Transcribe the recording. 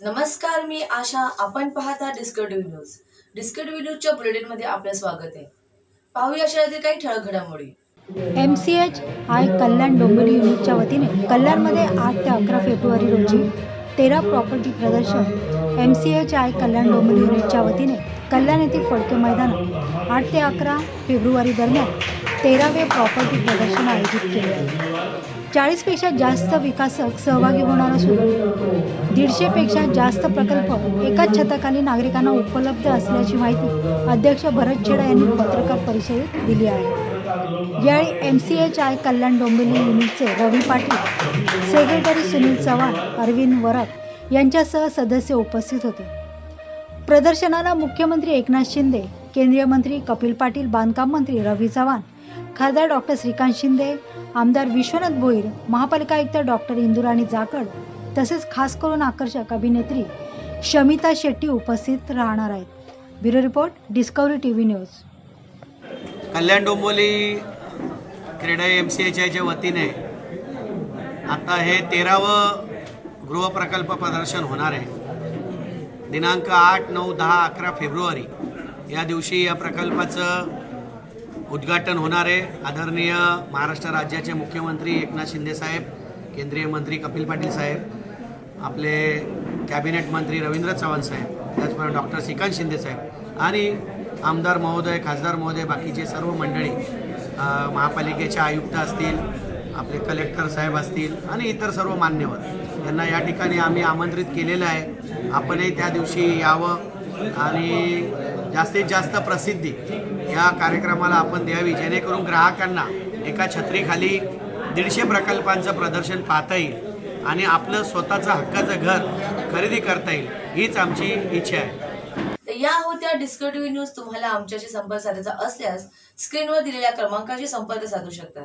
नमस्कार मी आशा. आपण पाहता डिस्कटिव्ह न्यूज डिस्कटिव्ह न्यूजच्या बुलेटिनमध्ये आपलं स्वागत आहे. पाहूया शहरातील काही ठळक घडामोडी. M C H I Kalyan Dombivli युनिटच्या वतीने कल्याणमध्ये आठ ते अकरा फेब्रुवारी रोजी तेरा प्रॉपर्टी प्रदर्शन M C H I Kalyan Dombivli युनिटच्या वतीने कल्याण येथील फडके मैदानात आठ ते अकरा फेब्रुवारी दरम्यान तेरावे प्रॉपर्टी प्रदर्शन आयोजित केले. आहे चाळीसपेक्षा जास्त विकासक सहभागी होणार असून दीडशेपेक्षा जास्त प्रकल्प एकाच छताखाली नागरिकांना उपलब्ध असल्याची माहिती अध्यक्ष भरत छेडा यांनी पत्रकार परिषदेत दिली आहे. यावेळी M C H I Kalyan Dombivli युनिटचे रवी पाटील सेक्रेटरी सुनील चव्हाण अरविंद वरक यांच्यासह सदस्य उपस्थित होते. प्रदर्शनाला मुख्यमंत्री एकनाथ शिंदे केंद्रीय मंत्री कपिल पाटील बांधकाम मंत्री रवी चव्हाण खासदार डॉक्टर श्रीकांत शिंदे आमदार विश्वनाथ भोईर महापालिका आयुक्त डॉक्टर इंदुराणी जाकड तसेच खास करून आकर्षक अभिनेत्री शमिता शेट्टी उपस्थित राहणार आहेत. Bureau report Discovery T V news. Kalyan Dombivli क्रीडा एम सी एच आयच्या वतीने आता हे तेरावं गृहप्रकल्प प्रदर्शन होणार आहे. दिनांक आठ नऊ दहा अकरा फेब्रुवारी. या दिवशी या प्रकल्पाचं उद्घाटन होणार आहे. आदरणीय महाराष्ट्र राज्याचे मुख्यमंत्री एकनाथ शिंदेसाहेब केंद्रीय मंत्री कपिल पाटील साहेब आपले कॅबिनेट मंत्री रवींद्र चव्हाण साहेब त्याचप्रमाणे डॉक्टर श्रीकांत शिंदे साहेब आणि आमदार महोदय खासदार महोदय बाकीचे सर्व मंडळी महापालिकेचे आयुक्त असतील आपले कलेक्टर साहेब असतील आणि इतर सर्व मान्यवर यांना या ठिकाणी आम्ही आमंत्रित केलेलं आहे. आपणही त्या दिवशी यावं आणि जास्तीत जास्त प्रसिद्धी या कार्यक्रमाला आपण द्यावी जेणेकरून ग्राहकांना एका छत्रीखाली दीडशे प्रकल्पांचं प्रदर्शन पाहता येईल आणि आपलं स्वतःचं हक्काचं घर खरेदी करता येईल हीच आमची इच्छा आहे. तर या होत्या डिस्कटिव्ह न्यूज तुम्हाला आमच्याशी संपर्क साधायचा असल्यास स्क्रीनवर दिलेल्या क्रमांकाशी संपर्क साधू शकता.